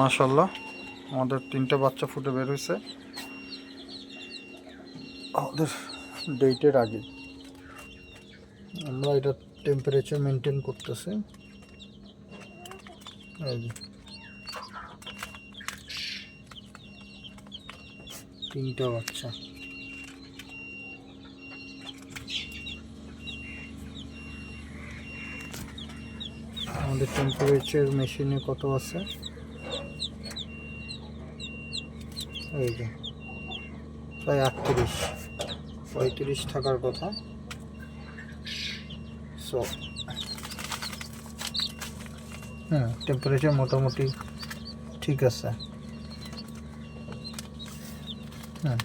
মাশাল্লাহ আমাদের তিনটে বাচ্চা ফুটে বের হয়েছে আমাদের ডেটের আগে। আমরা এটা টেম্পারেচার মেনটেন করতেছি। তিনটা বাচ্চা। আমাদের টেম্পারেচার মেশিনে কত আছে? এই যে, প্রায় আটত্রিশ, পঁয়ত্রিশ থাকার কথা। সো হুম টেম্পারেচার মোটামুটি ঠিক আছে। হুম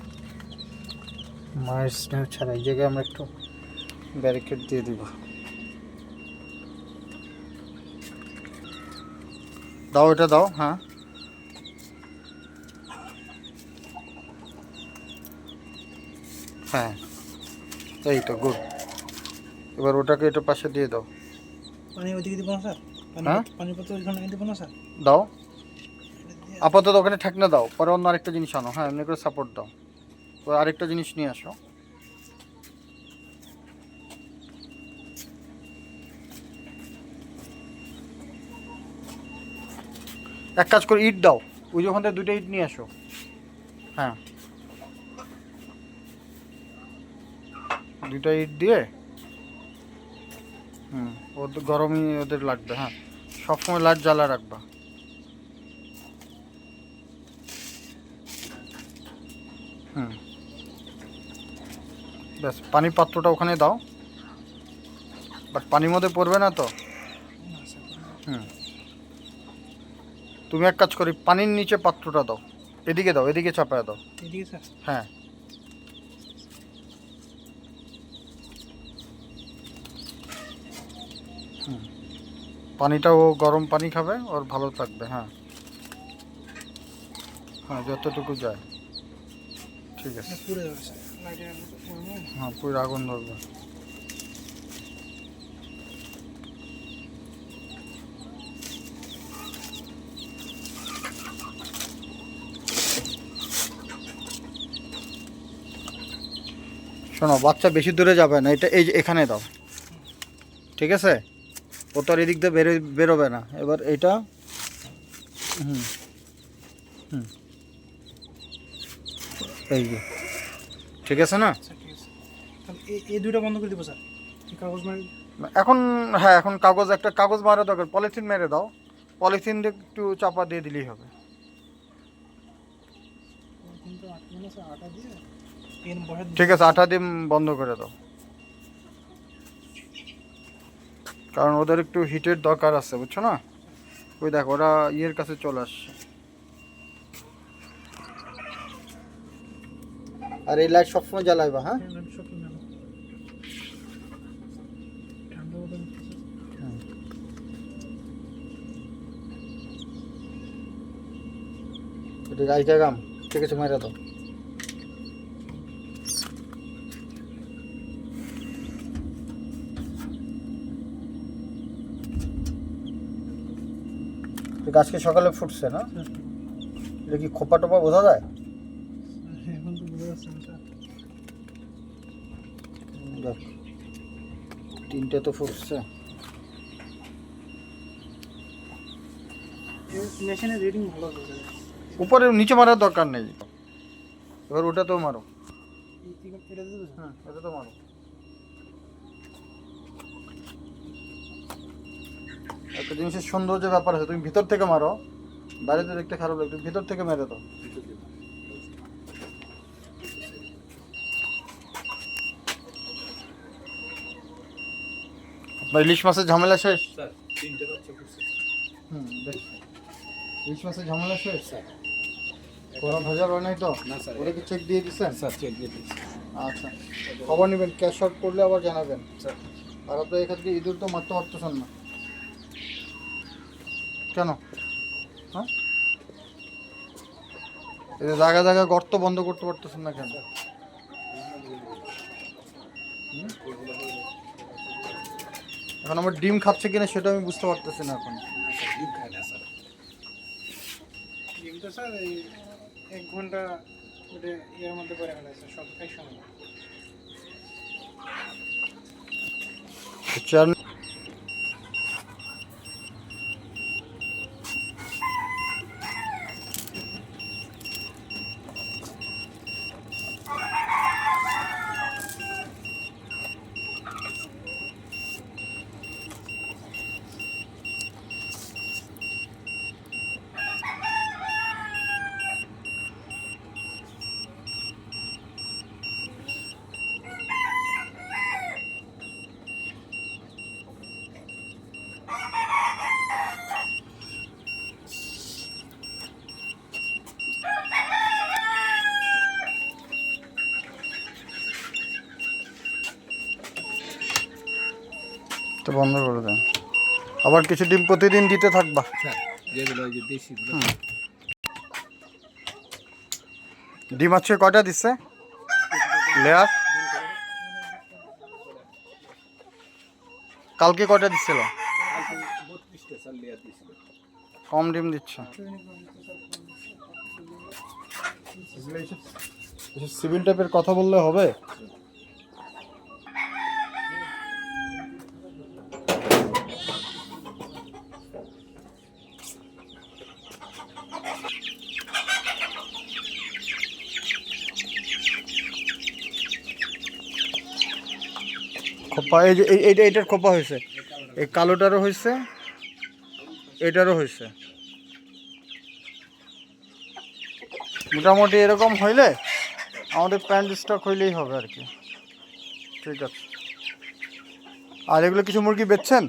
মায়ের স্নেহ ছাড়া এই জায়গায় আমরা একটু ব্যারিকেড দিয়ে দিব। দাও এটা দাও হ্যাঁ। হ্যাঁ এই তো গুড এবার ওটাকে এটা পাশে দিয়ে দাও। পানি ওইদিকে দিব না স্যার? পানি হ্যাঁ? পানি পত্র ওইখানে দিব না স্যার? দাও। আপাতত ওখানে ঠেকনা দাও পরে অন্য আরেকটা জিনিস আনো। হ্যাঁ এমনি করে সাপোর্ট দাও। পরে আরেকটা জিনিস নিয়ে আসো। এক কাজ করে ইট দাও। ওই যে ওখান থেকে দুইটা ইট নিয়ে আসো। হ্যাঁ। দুইটা ইট দিয়ে হুম ওদের গরমই ওদের লাগবে হ্যাঁ। সবসময় লাইট জ্বালা রাখবা। হুম। ব্যাস পানির পাত্রটা ওখানে দাও। বাট পানির মধ্যে পড়বে না তো? হুম। তুমি এক কাজ করি পানির নিচে পাত্রটা দাও। এদিকে দাও এদিকে চাপায় দাও। হ্যাঁ। হুম। পানিটা ও গরম পানি খাবে ওর ভালো থাকবে হ্যাঁ। হ্যাঁ যতটুকু যায়। ঠিক আছে। হ্যাঁ পুরো আগুন ধরবে। শোনো বাচ্চা বেশি দূরে যাবে না এটা এই এখানে দাও। ঠিক আছে? ও তো আর এদিক দিয়ে বেরো বেরোবে না। এবার এটা হুম হুম। এই যে। ঠিক আছে না? তাহলে এই দুইটা বন্ধ করে দিব স্যার। কাগজ মারি? এখন হ্যাঁ এখন কাগজ একটা কাগজ মারা দরকার। পলিথিন মেরে দাও। পলিথিন দিয়ে একটু চাপা দিয়ে দিলেই হবে। ঠিক আছে আঠা দিয়ে বন্ধ করে দাও। কারণ ওদের একটু হিটের দরকার আছে, বুঝছ না? ওই দেখো, ওরা ইয়ের কাছে চলে আসছে। আর এই লাইট সবসময় জ্বালাইবা হ্যাঁ? মতো এটা গাইকা গাম, ঠিক আছে মেরে দাও। গাছকে সকালে ফুটছে না? এটা কি খোপা টোপা বোঝা যায়? তিনটে তো ফুটছে। উপরে নিচে মারার দরকার নেই। এবার ওটা তো মারো? হ্যাঁ এটা তো মারো। একটা জিনিসের সৌন্দর্য ব্যাপার আছে তুমি ভিতর থেকে মারো বাইরেতে দেখতে খারাপ লাগে তুমি ভিতর থেকে মেরে দাও। আপনার ইলিশ মাছের ঝামেলা শেষ? হুম ইলিশ মাছের ঝামেলা শেষ? কোরা ভাজা হয় নাই তো? না স্যার। ওটা কি চেক দিয়ে দিচ্ছেন স্যার চেক দিয়ে দিচ্ছি আচ্ছা। খবর নেবেন ক্যাশ শর্ট করলে আবার জানাবেন। স্যার। আর আপনার এখান থেকে ইঁদুর তো মারতে পারতেছেন না। কেন? হ্যাঁ? এই জায়গা জায়গায় গর্ত বন্ধ করতে পারতেছেন না কেন? এখন আমার ডিম খাচ্ছে কিনা সেটা আমি বুঝতে পারতেছি না এখন। ডিম খায় না স্যার। ডিম তো স্যার এই এক ঘণ্টা ওটা ইয়ের মধ্যে করে ফেলেছে সব একসঙ্গে তো বন্ধ করে দেন। আবার কিছু ডিম প্রতিদিন দিতে থাকবা। ডিম আছে কয়টা দিচ্ছে লেয়ার? কালকে কয়টা দিচ্ছিল কম ডিম দিচ্ছে। সিভিল টাইপের কথা বললে হবে? এই যে, এই- এইটা এইটার খোপা হয়েছে। এই কালোটারও হয়েছে, এটারও হয়েছে। মোটামুটি এরকম হইলে আমাদের প্যান্ট স্টক হইলেই হবে আর কি। ঠিক আছে। আর এগুলো কিছু মুরগি বেচছেন?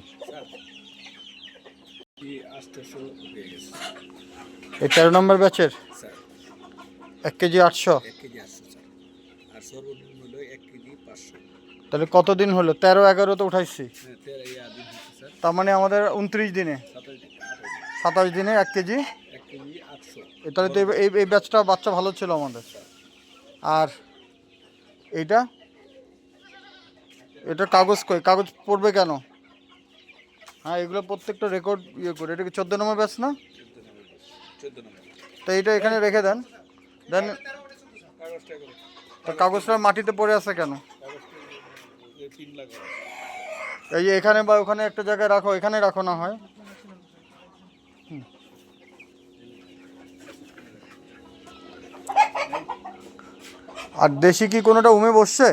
এই তেরো নম্বর ব্যাচের? এক কেজি আটশো। এক কেজি আটশো আর সর্বনিম্ন হলো এক কেজি পাঁচশো। তাহলে কতদিন হলো? তেরো এগারো তো উঠাইছি। হ্যাঁ তেরো মানে আমাদের উনত্রিশ দিনে। সাতাশ দিন এক কেজি? তাহলে তো এই- এই ব্যাচটা বাচ্চা ভালো ছিল আমাদের। আর এইটা? এটা কাগজ কই? কাগজ পড়বে কেন? হ্যাঁ এগুলো প্রত্যেকটা রেকর্ড ইয়ে করে। এটা কি চোদ্দ নম্বর ব্যাচ না? তো এইটা এখানে রেখে দেন। দেন কাগজটা তো কাগজটা মাটিতে পড়ে আছে কেন? পিন এই যে এখানে বা ওখানে একটা জায়গায় রাখো এখানে রাখো না হয়। আর দেশি কি কোনোটা উমে বসছে?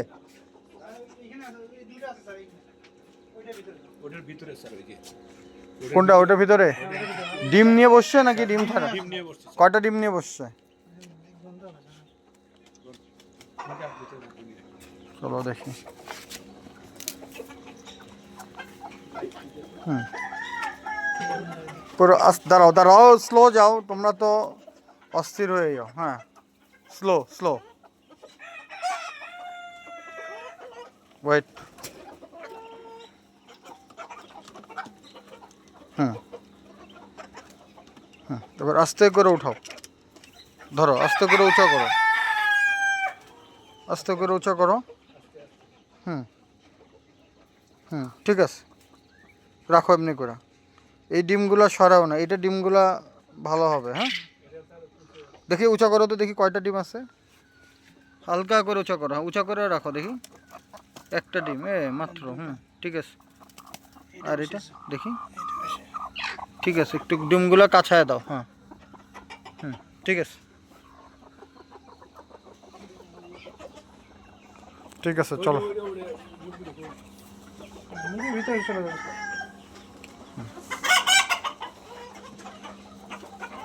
কোনটা ওটার ভিতরে? ডিম নিয়ে বসছে নাকি ডিম ছাড়া কয়টা ডিম নিয়ে বসছে? চলো দেখি হুম পুরো আস, দাঁড়াও দাঁড়াও স্লো যাও, তোমরা তো অস্থির হয়ে যাও হ্যাঁ। Slow slow wait hmm. হুম, এবার আস্তে করে উঠাও। ধরো, আস্তে করে উঁচা করো। আস্তে করে উঁচা করো। হুম। হুম, ঠিক আছে। রাখো এমনি করে। এই ডিমগুলো সরাও না এটা ডিমগুলা ভালো হবে হ্যাঁ? দেখি উঁচা করো তো দেখি কয়টা ডিম আছে। হালকা করে উঁচা করো হ্যাঁ উঁচা করে রাখো দেখি। একটা ডিম এ মাত্র হুম ঠিক আছে। আর এটা দেখি। ঠিক আছে একটু ডিমগুলো কাছায় দাও হ্যাঁ। হুম ঠিক আছে। ঠিক আছে চলো। ভিতরে চলে যাবে।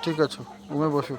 ঠিক আছে ঘুমে বসো।